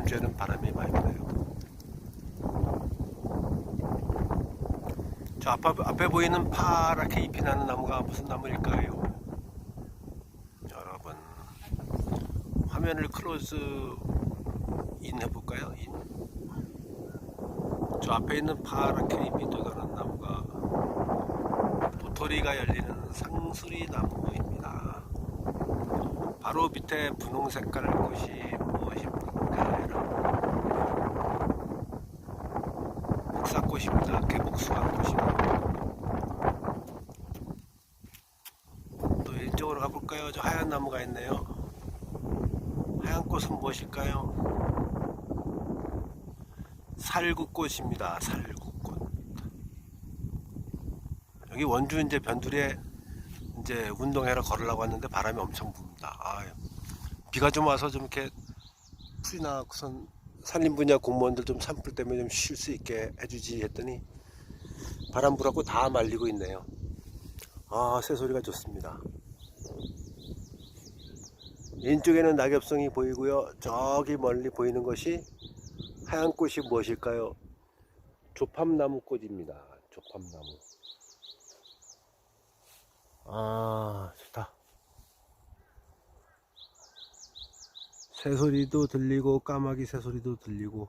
이번 주에는 바람이 많이 부네요. 저 앞에, 앞에 보이는 파랗게 잎이 나는 나무가 무슨 나무일까요? 여러분 화면을 클로즈 인 해볼까요? 인. 저 앞에 있는 파랗게 잎이 돋아난 나무가 도토리가 열리는 상수리 나무입니다. 바로 밑에 분홍 색깔 꽃이 무엇입니까? 복사꽃입니다. 개복숭아 꽃입니다. 또 이쪽으로 가볼까요? 저 하얀 나무가 있네요. 하얀 꽃은 무엇일까요? 살구꽃입니다. 살구꽃. 여기 원주 이제 변두리에 이제 운동회로 걸으려고 왔는데 바람이 엄청 붑니다. 아, 비가 좀 와서 좀 이렇게 풀이 나고선 산림 분야 공무원들 좀 산불 때문에 좀 쉴 수 있게 해주지 했더니 바람 불었고 다 말리고 있네요. 아, 새소리가 좋습니다. 왼쪽에는 낙엽송이 보이고요. 저기 멀리 보이는 것이 하얀 꽃이 무엇일까요? 조팝나무 꽃입니다. 조팝나무. 아, 좋다. 새소리도 들리고 까마귀 새소리도 들리고.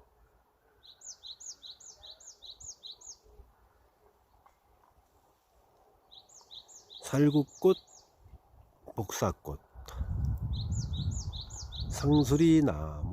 살구꽃, 복사꽃, 상수리 나무